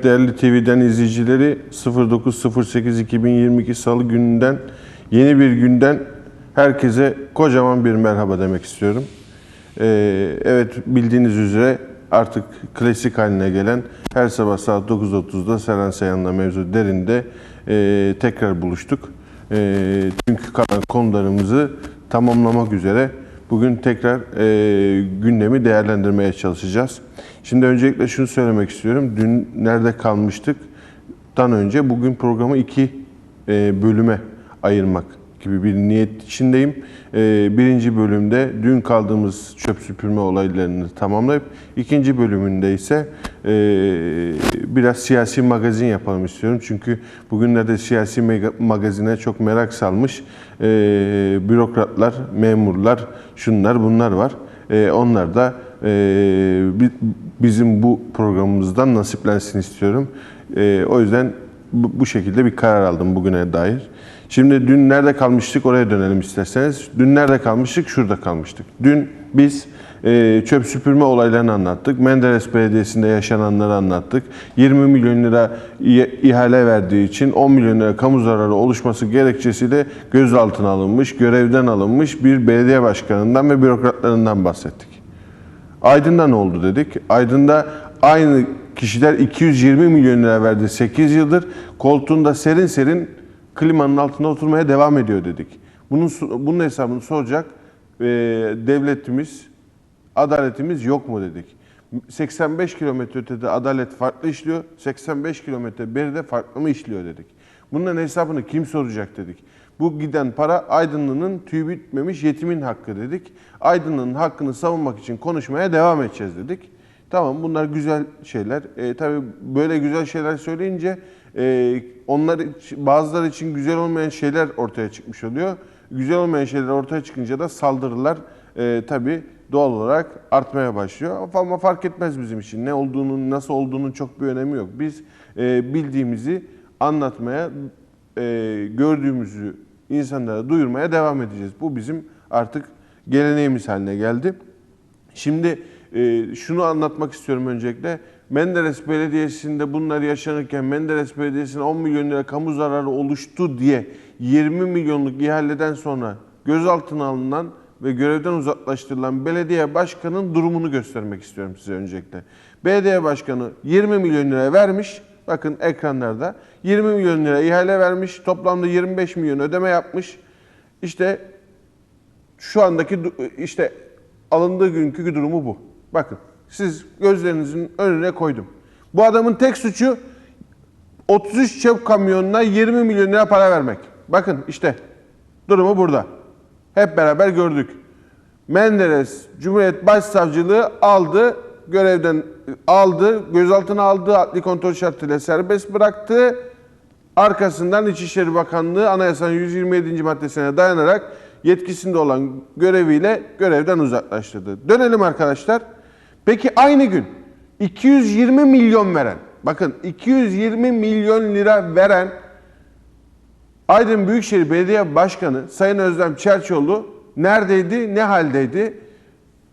Evet değerli TV'den izleyicileri 09.08.2022 Salı gününden yeni bir günden herkese kocaman bir merhaba demek istiyorum. Ee, evet bildiğiniz üzere artık klasik haline gelen her sabah saat 9.30'da Seren Sayan'la mevzu derinde e, tekrar buluştuk. E, dünkü kalan konularımızı tamamlamak üzere bugün tekrar e, gündemi değerlendirmeye çalışacağız. Şimdi öncelikle şunu söylemek istiyorum. Dün nerede kalmıştık? Dan önce bugün programı iki e, bölüme ayırmak gibi bir niyet içindeyim. E, birinci bölümde dün kaldığımız çöp süpürme olaylarını tamamlayıp ikinci bölümünde ise e, biraz siyasi magazin yapalım istiyorum. Çünkü bugünlerde siyasi magazine çok merak salmış bürokratlar, memurlar, şunlar bunlar var. Onlar da bizim bu programımızdan nasiplensin istiyorum. E, o yüzden bu, şekilde bir karar aldım bugüne dair. Şimdi dün nerede kalmıştık oraya dönelim isterseniz. Dün nerede kalmıştık? Şurada kalmıştık. Dün biz e, çöp süpürme olaylarını anlattık. Menderes Belediyesi'nde yaşananları anlattık. 20 milyon lira ihale verdiği için 10 milyon lira kamu zararı oluşması gerekçesiyle gözaltına alınmış, görevden alınmış bir belediye başkanından ve bürokratlarından bahsettik. Aydın'da ne oldu dedik. Aydın'da aynı kişiler 220 milyon lira verdi 8 yıldır. Koltuğunda serin serin klimanın altında oturmaya devam ediyor dedik. Bunun bunun hesabını soracak e, devletimiz, adaletimiz yok mu dedik. 85 kilometre ötede adalet farklı işliyor, 85 kilometre beride farklı mı işliyor dedik. Bunların hesabını kim soracak dedik. Bu giden para Aydınlı'nın tüy bitmemiş yetimin hakkı dedik. Aydınlı'nın hakkını savunmak için konuşmaya devam edeceğiz dedik. Tamam bunlar güzel şeyler. E, tabii böyle güzel şeyler söyleyince e, onlar bazıları için güzel olmayan şeyler ortaya çıkmış oluyor. Güzel olmayan şeyler ortaya çıkınca da saldırılar e, tabii doğal olarak artmaya başlıyor. Ama fark etmez bizim için. Ne olduğunun, nasıl olduğunun çok bir önemi yok. Biz e, bildiğimizi anlatmaya, e, gördüğümüzü insanlara duyurmaya devam edeceğiz. Bu bizim artık geleneğimiz haline geldi. Şimdi e, şunu anlatmak istiyorum öncelikle. Menderes Belediyesi'nde bunlar yaşanırken Menderes Belediyesi'ne 10 milyon lira kamu zararı oluştu diye 20 milyonluk ihaleden sonra gözaltına alınan ve görevden uzaklaştırılan belediye başkanının durumunu göstermek istiyorum size öncelikle. Belediye başkanı 20 milyon lira vermiş. Bakın ekranlarda 20 milyon lira ihale vermiş. Toplamda 25 milyon ödeme yapmış. İşte şu andaki işte alındığı günkü durumu bu. Bakın siz gözlerinizin önüne koydum. Bu adamın tek suçu 33 çöp kamyonuna 20 milyon lira para vermek. Bakın işte durumu burada. Hep beraber gördük. Menderes Cumhuriyet Başsavcılığı aldı, görevden aldı, gözaltına aldı, adli kontrol şartıyla serbest bıraktı. Arkasından İçişleri Bakanlığı Anayasanın 127. maddesine dayanarak yetkisinde olan göreviyle görevden uzaklaştırdı. Dönelim arkadaşlar. Peki aynı gün 220 milyon veren, bakın 220 milyon lira veren Aydın Büyükşehir Belediye Başkanı Sayın Özlem Çerçoğlu neredeydi, ne haldeydi?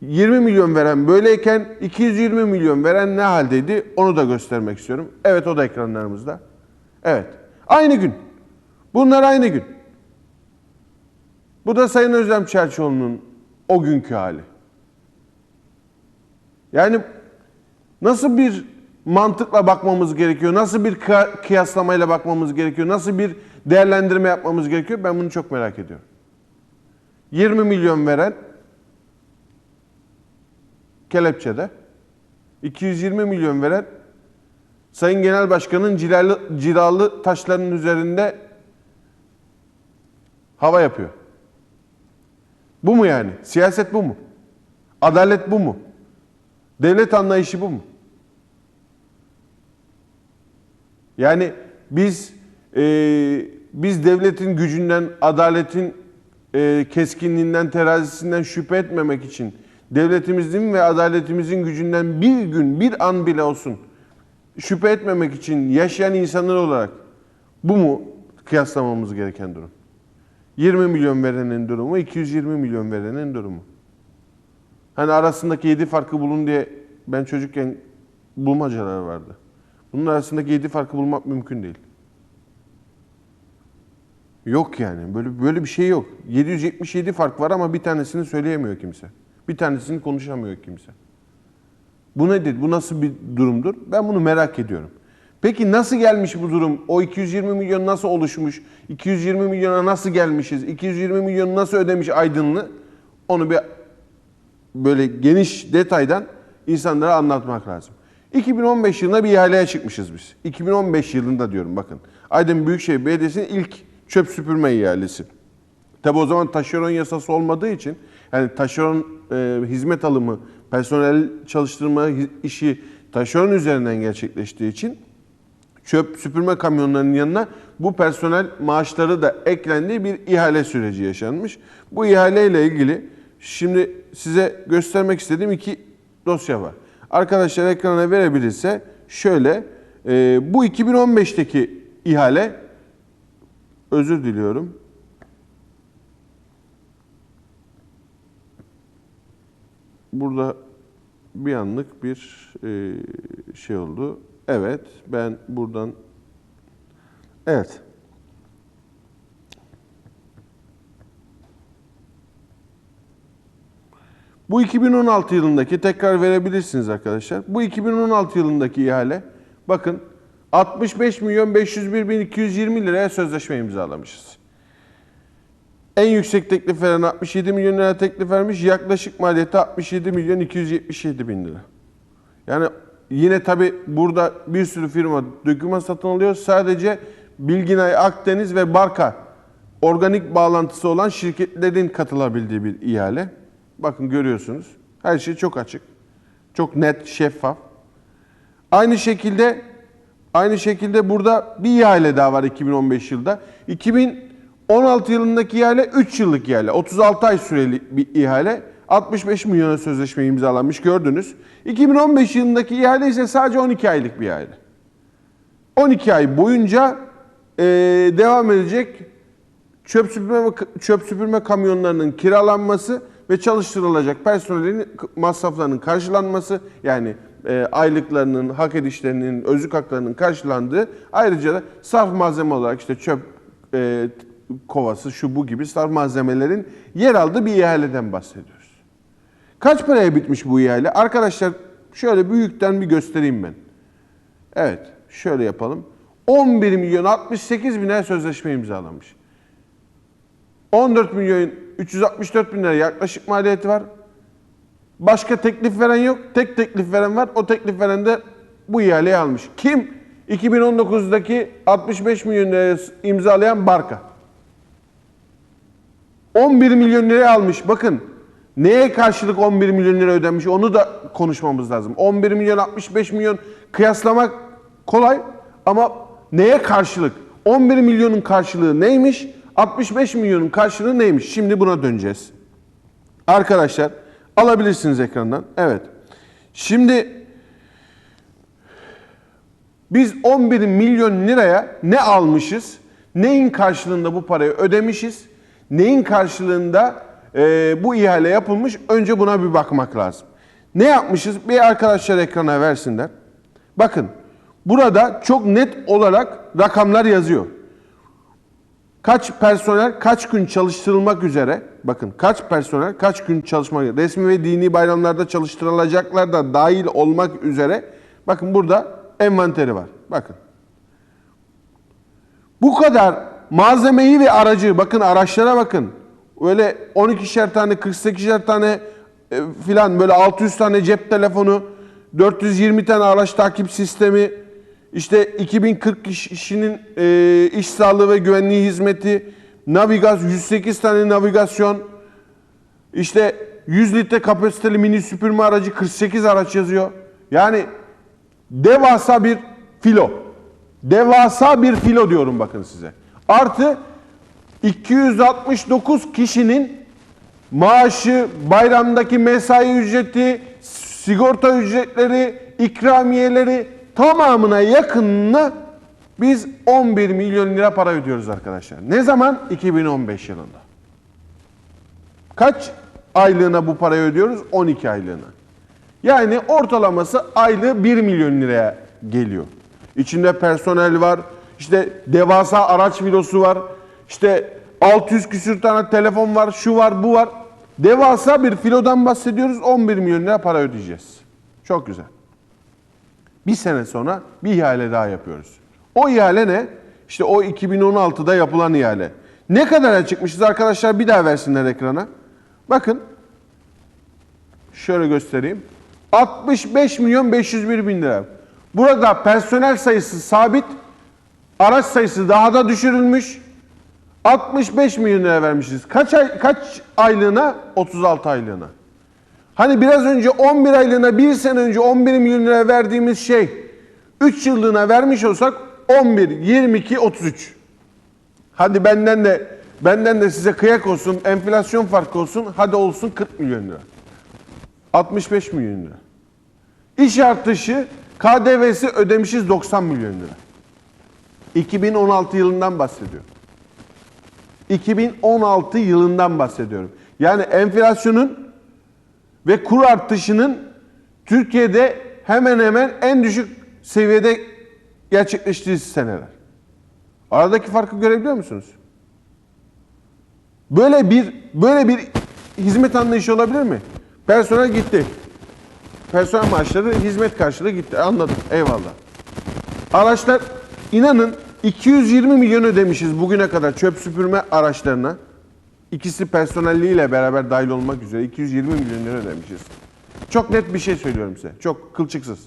20 milyon veren böyleyken 220 milyon veren ne haldeydi? Onu da göstermek istiyorum. Evet o da ekranlarımızda. Evet. Aynı gün. Bunlar aynı gün. Bu da Sayın Özlem Çerçoğlu'nun o günkü hali. Yani nasıl bir mantıkla bakmamız gerekiyor? Nasıl bir kıya- kıyaslamayla bakmamız gerekiyor? Nasıl bir değerlendirme yapmamız gerekiyor? Ben bunu çok merak ediyorum. 20 milyon veren kelepçede, 220 milyon veren Sayın Genel Başkan'ın cilalı, cilalı taşların üzerinde hava yapıyor. Bu mu yani? Siyaset bu mu? Adalet bu mu? Devlet anlayışı bu mu? Yani biz e, biz devletin gücünden, adaletin e, keskinliğinden, terazisinden şüphe etmemek için devletimizin ve adaletimizin gücünden bir gün, bir an bile olsun şüphe etmemek için yaşayan insanlar olarak bu mu kıyaslamamız gereken durum? 20 milyon verenin durumu, 220 milyon verenin durumu. Hani arasındaki 7 farkı bulun diye ben çocukken bulmacalar vardı. Bunun arasındaki 7 farkı bulmak mümkün değil. Yok yani. Böyle böyle bir şey yok. 777 fark var ama bir tanesini söyleyemiyor kimse. Bir tanesini konuşamıyor kimse. Bu nedir? Bu nasıl bir durumdur? Ben bunu merak ediyorum. Peki nasıl gelmiş bu durum? O 220 milyon nasıl oluşmuş? 220 milyona nasıl gelmişiz? 220 milyonu nasıl ödemiş Aydınlı? Onu bir böyle geniş detaydan insanlara anlatmak lazım. 2015 yılında bir ihaleye çıkmışız biz. 2015 yılında diyorum bakın. Aydın Büyükşehir Belediyesi'nin ilk çöp süpürme ihalesi. Tabi o zaman taşeron yasası olmadığı için yani taşeron e, hizmet alımı, personel çalıştırma işi taşeron üzerinden gerçekleştiği için çöp süpürme kamyonlarının yanına bu personel maaşları da eklendiği bir ihale süreci yaşanmış. Bu ihaleyle ilgili şimdi size göstermek istediğim iki dosya var. Arkadaşlar ekrana verebilirse şöyle e, bu 2015'teki ihale özür diliyorum. Burada bir anlık bir e, şey oldu. Evet, ben buradan Evet. Bu 2016 yılındaki tekrar verebilirsiniz arkadaşlar. Bu 2016 yılındaki ihale bakın 65 milyon 501 bin 220 liraya sözleşme imzalamışız. En yüksek teklif veren 67 milyon lira teklif vermiş. Yaklaşık maliyeti 67 milyon 277 bin lira. Yani yine tabi burada bir sürü firma döküman satın alıyor. Sadece Bilginay, Akdeniz ve Barka organik bağlantısı olan şirketlerin katılabildiği bir ihale. Bakın görüyorsunuz. Her şey çok açık. Çok net, şeffaf. Aynı şekilde aynı şekilde burada bir ihale daha var 2015 yılda. 2016 yılındaki ihale 3 yıllık ihale. 36 ay süreli bir ihale. 65 milyona sözleşme imzalanmış gördünüz. 2015 yılındaki ihale ise sadece 12 aylık bir ihale. 12 ay boyunca eee, devam edecek çöp süpürme çöp süpürme kamyonlarının kiralanması ve çalıştırılacak personelin masraflarının karşılanması yani e, aylıklarının, hak edişlerinin, özlük haklarının karşılandığı ayrıca da sarf malzeme olarak işte çöp e, kovası, şu bu gibi sarf malzemelerin yer aldığı bir ihaleden bahsediyoruz. Kaç paraya bitmiş bu ihale? Arkadaşlar şöyle büyükten bir göstereyim ben. Evet, şöyle yapalım. 11 milyon 68 bine sözleşme imzalamış. 14 milyon 364 bin lira yaklaşık maliyeti var. Başka teklif veren yok. Tek teklif veren var. O teklif veren de bu ihaleyi almış. Kim? 2019'daki 65 milyon imzalayan Barka. 11 milyon liraya almış. Bakın neye karşılık 11 milyon lira ödenmiş onu da konuşmamız lazım. 11 milyon 65 milyon kıyaslamak kolay ama neye karşılık? 11 milyonun karşılığı neymiş? 65 milyonun karşılığı neymiş? Şimdi buna döneceğiz. Arkadaşlar alabilirsiniz ekrandan. Evet. Şimdi biz 11 milyon liraya ne almışız? Neyin karşılığında bu parayı ödemişiz? Neyin karşılığında e, bu ihale yapılmış? Önce buna bir bakmak lazım. Ne yapmışız? Bir arkadaşlar ekrana versinler. Bakın burada çok net olarak rakamlar yazıyor. Kaç personel kaç gün çalıştırılmak üzere bakın kaç personel kaç gün çalışmak resmi ve dini bayramlarda çalıştırılacaklar da dahil olmak üzere bakın burada envanteri var. Bakın. Bu kadar malzemeyi ve aracı bakın araçlara bakın. Öyle 12'şer tane 48'er tane e, filan böyle 600 tane cep telefonu 420 tane araç takip sistemi işte 2040 kişinin e, iş sağlığı ve güvenliği hizmeti, navigaz 108 tane navigasyon, işte 100 litre kapasiteli mini süpürme aracı 48 araç yazıyor. Yani devasa bir filo. Devasa bir filo diyorum bakın size. Artı 269 kişinin maaşı, bayramdaki mesai ücreti, sigorta ücretleri, ikramiyeleri tamamına yakınına biz 11 milyon lira para ödüyoruz arkadaşlar. Ne zaman? 2015 yılında. Kaç aylığına bu parayı ödüyoruz? 12 aylığına. Yani ortalaması aylığı 1 milyon liraya geliyor. İçinde personel var. İşte devasa araç filosu var. İşte 600 küsür tane telefon var, şu var, bu var. Devasa bir filodan bahsediyoruz. 11 milyon lira para ödeyeceğiz. Çok güzel. Bir sene sonra bir ihale daha yapıyoruz. O ihale ne? İşte o 2016'da yapılan ihale. Ne kadar çıkmışız arkadaşlar bir daha versinler ekrana. Bakın. Şöyle göstereyim. 65 milyon 501 bin lira. Burada personel sayısı sabit. Araç sayısı daha da düşürülmüş. 65 milyon lira vermişiz. Kaç ay, kaç aylığına? 36 aylığına. Hani biraz önce 11 aylığına, bir sene önce 11 milyon lira verdiğimiz şey 3 yıllığına vermiş olsak 11, 22, 33. Hadi benden de benden de size kıyak olsun, enflasyon farkı olsun. Hadi olsun 40 milyon lira. 65 milyon lira. İş artışı KDV'si ödemişiz 90 milyon lira. 2016 yılından bahsediyorum. 2016 yılından bahsediyorum. Yani enflasyonun ve kur artışının Türkiye'de hemen hemen en düşük seviyede gerçekleştiği seneler. Aradaki farkı görebiliyor musunuz? Böyle bir böyle bir hizmet anlayışı olabilir mi? Personel gitti. Personel maaşları hizmet karşılığı gitti. Anladım. Eyvallah. Araçlar inanın 220 milyon ödemişiz bugüne kadar çöp süpürme araçlarına. İkisi personelliğiyle beraber dahil olmak üzere 220 milyon lira ödemişiz. Çok net bir şey söylüyorum size. Çok kılçıksız.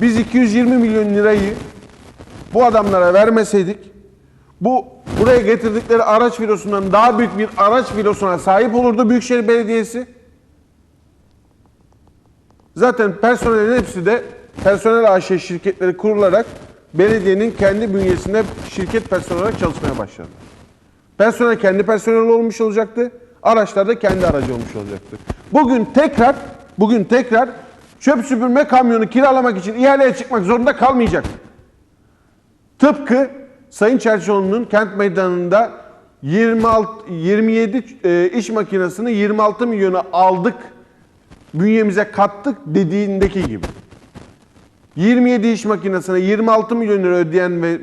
Biz 220 milyon lirayı bu adamlara vermeseydik bu buraya getirdikleri araç filosundan daha büyük bir araç filosuna sahip olurdu Büyükşehir Belediyesi. Zaten personelin hepsi de personel AŞ şirketleri kurularak belediyenin kendi bünyesinde şirket personel olarak çalışmaya başladı. Personel kendi personel olmuş olacaktı. Araçlar da kendi aracı olmuş olacaktı. Bugün tekrar bugün tekrar çöp süpürme kamyonu kiralamak için ihaleye çıkmak zorunda kalmayacak. Tıpkı Sayın Çerçioğlu'nun kent meydanında 26 27 e, iş makinesini 26 milyona aldık. Bünyemize kattık dediğindeki gibi. 27 iş makinesine 26 milyon lira ödeyen ve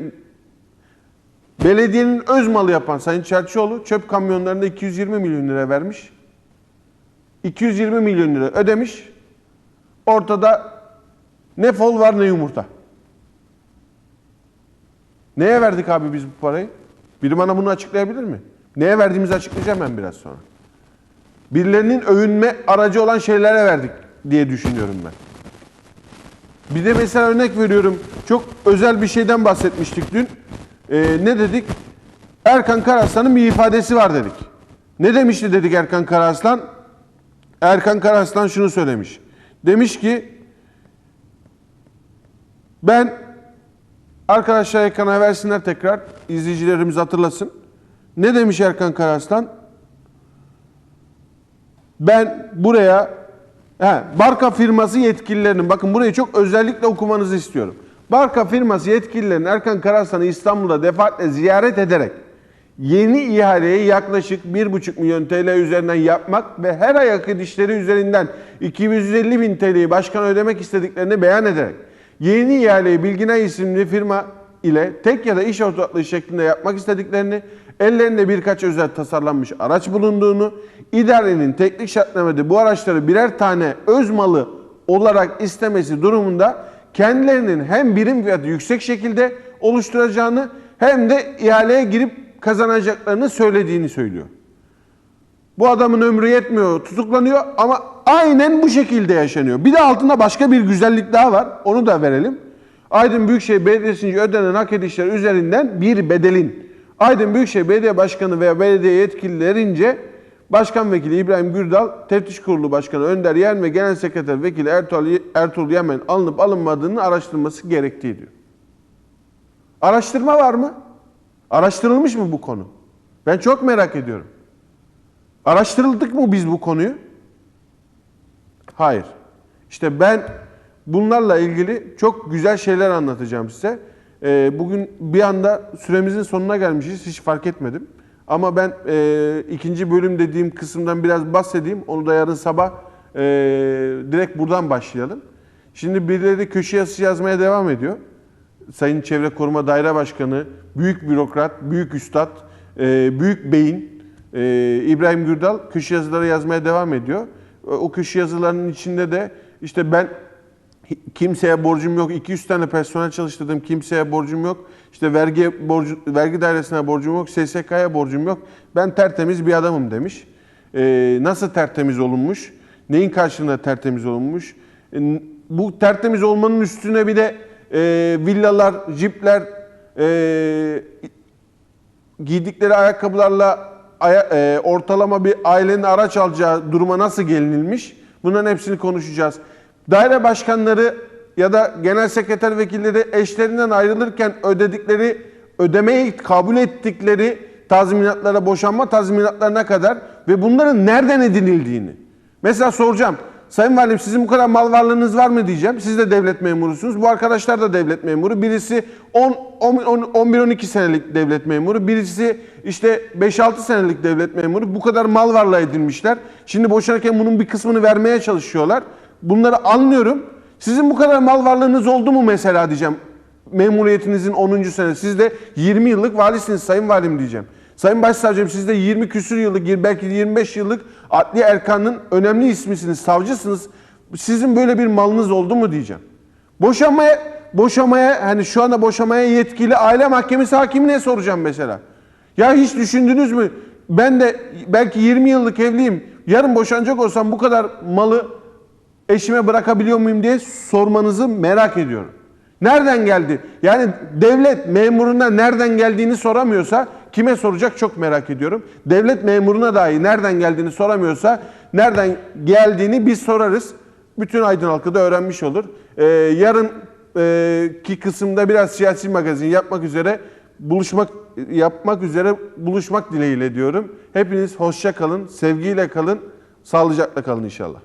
belediyenin öz malı yapan Sayın Çerçioğlu çöp kamyonlarında 220 milyon lira vermiş. 220 milyon lira ödemiş. Ortada ne fol var ne yumurta. Neye verdik abi biz bu parayı? Biri bana bunu açıklayabilir mi? Neye verdiğimizi açıklayacağım ben biraz sonra. Birilerinin övünme aracı olan şeylere verdik diye düşünüyorum ben. Bir de mesela örnek veriyorum. Çok özel bir şeyden bahsetmiştik dün. Ee, ne dedik? Erkan Karaslan'ın bir ifadesi var dedik. Ne demişti dedik Erkan Karaslan? Erkan Karaslan şunu söylemiş. Demiş ki ben arkadaşlar ekrana versinler tekrar izleyicilerimiz hatırlasın. Ne demiş Erkan Karaslan? Ben buraya he, Barka firması yetkililerinin bakın burayı çok özellikle okumanızı istiyorum. Barka firması yetkililerinin Erkan Karaslan'ı İstanbul'da defaatle ziyaret ederek yeni ihaleyi yaklaşık 1,5 milyon TL üzerinden yapmak ve her ay hak edişleri üzerinden 250 bin TL'yi başkan ödemek istediklerini beyan ederek yeni ihaleyi Bilginay isimli firma ile tek ya da iş ortaklığı şeklinde yapmak istediklerini, ellerinde birkaç özel tasarlanmış araç bulunduğunu, idarenin teknik şartnamede bu araçları birer tane öz malı olarak istemesi durumunda kendilerinin hem birim fiyatı yüksek şekilde oluşturacağını hem de ihaleye girip kazanacaklarını söylediğini söylüyor. Bu adamın ömrü yetmiyor, tutuklanıyor ama aynen bu şekilde yaşanıyor. Bir de altında başka bir güzellik daha var. Onu da verelim. Aydın Büyükşehir Belediyesi'nce ödenen hak edişler üzerinden bir bedelin Aydın Büyükşehir Belediye Başkanı veya belediye yetkililerince Başkan Vekili İbrahim Gürdal, Teftiş Kurulu Başkanı Önder Yen ve Genel Sekreter Vekili Ertuğrul, Ertuğrul Yemen alınıp alınmadığını araştırması gerektiği diyor. Araştırma var mı? Araştırılmış mı bu konu? Ben çok merak ediyorum. Araştırıldık mı biz bu konuyu? Hayır. İşte ben bunlarla ilgili çok güzel şeyler anlatacağım size. Ee, bugün bir anda süremizin sonuna gelmişiz. Hiç fark etmedim. Ama ben e, ikinci bölüm dediğim kısımdan biraz bahsedeyim. Onu da yarın sabah e, direkt buradan başlayalım. Şimdi birileri köşe yazısı yazmaya devam ediyor. Sayın Çevre Koruma Daire Başkanı, büyük bürokrat, büyük üstad, e, büyük beyin e, İbrahim Gürdal köşe yazıları yazmaya devam ediyor. E, O köşe yazılarının içinde de işte ben kimseye borcum yok, 200 tane personel çalıştırdım, kimseye borcum yok. İşte vergi borcu, vergi dairesine borcum yok, SSK'ya borcum yok. Ben tertemiz bir adamım demiş. E, nasıl tertemiz olunmuş? Neyin karşılığında tertemiz olunmuş? E, bu tertemiz olmanın üstüne bir de e, villalar, jipler, e, giydikleri ayakkabılarla aya- e, ortalama bir ailenin araç alacağı duruma nasıl gelinilmiş? Bunların hepsini konuşacağız. Daire başkanları ya da genel sekreter vekilleri eşlerinden ayrılırken ödedikleri, ödemeyi kabul ettikleri tazminatlara, boşanma tazminatlarına kadar ve bunların nereden edinildiğini. Mesela soracağım. Sayın Valim sizin bu kadar mal varlığınız var mı diyeceğim. Siz de devlet memurusunuz. Bu arkadaşlar da devlet memuru. Birisi 10 11-12 senelik devlet memuru. Birisi işte 5-6 senelik devlet memuru. Bu kadar mal varlığı edinmişler. Şimdi boşanırken bunun bir kısmını vermeye çalışıyorlar. Bunları anlıyorum. Sizin bu kadar mal varlığınız oldu mu mesela diyeceğim. Memuriyetinizin 10. sene. Siz de 20 yıllık valisiniz Sayın Valim diyeceğim. Sayın Başsavcım siz de 20 küsür yıllık, belki 25 yıllık adli erkanın önemli ismisiniz, savcısınız. Sizin böyle bir malınız oldu mu diyeceğim. Boşanmaya, boşamaya hani şu anda boşamaya yetkili aile mahkemesi hakimine soracağım mesela. Ya hiç düşündünüz mü? Ben de belki 20 yıllık evliyim. Yarın boşanacak olsam bu kadar malı eşime bırakabiliyor muyum diye sormanızı merak ediyorum. Nereden geldi? Yani devlet memuruna nereden geldiğini soramıyorsa kime soracak çok merak ediyorum. Devlet memuruna dahi nereden geldiğini soramıyorsa nereden geldiğini biz sorarız. Bütün Aydın halkı da öğrenmiş olur. Ee, yarın e, ki kısımda biraz siyasi magazin yapmak üzere buluşmak yapmak üzere buluşmak dileğiyle diyorum. Hepiniz hoşça kalın, sevgiyle kalın, sağlıcakla kalın inşallah.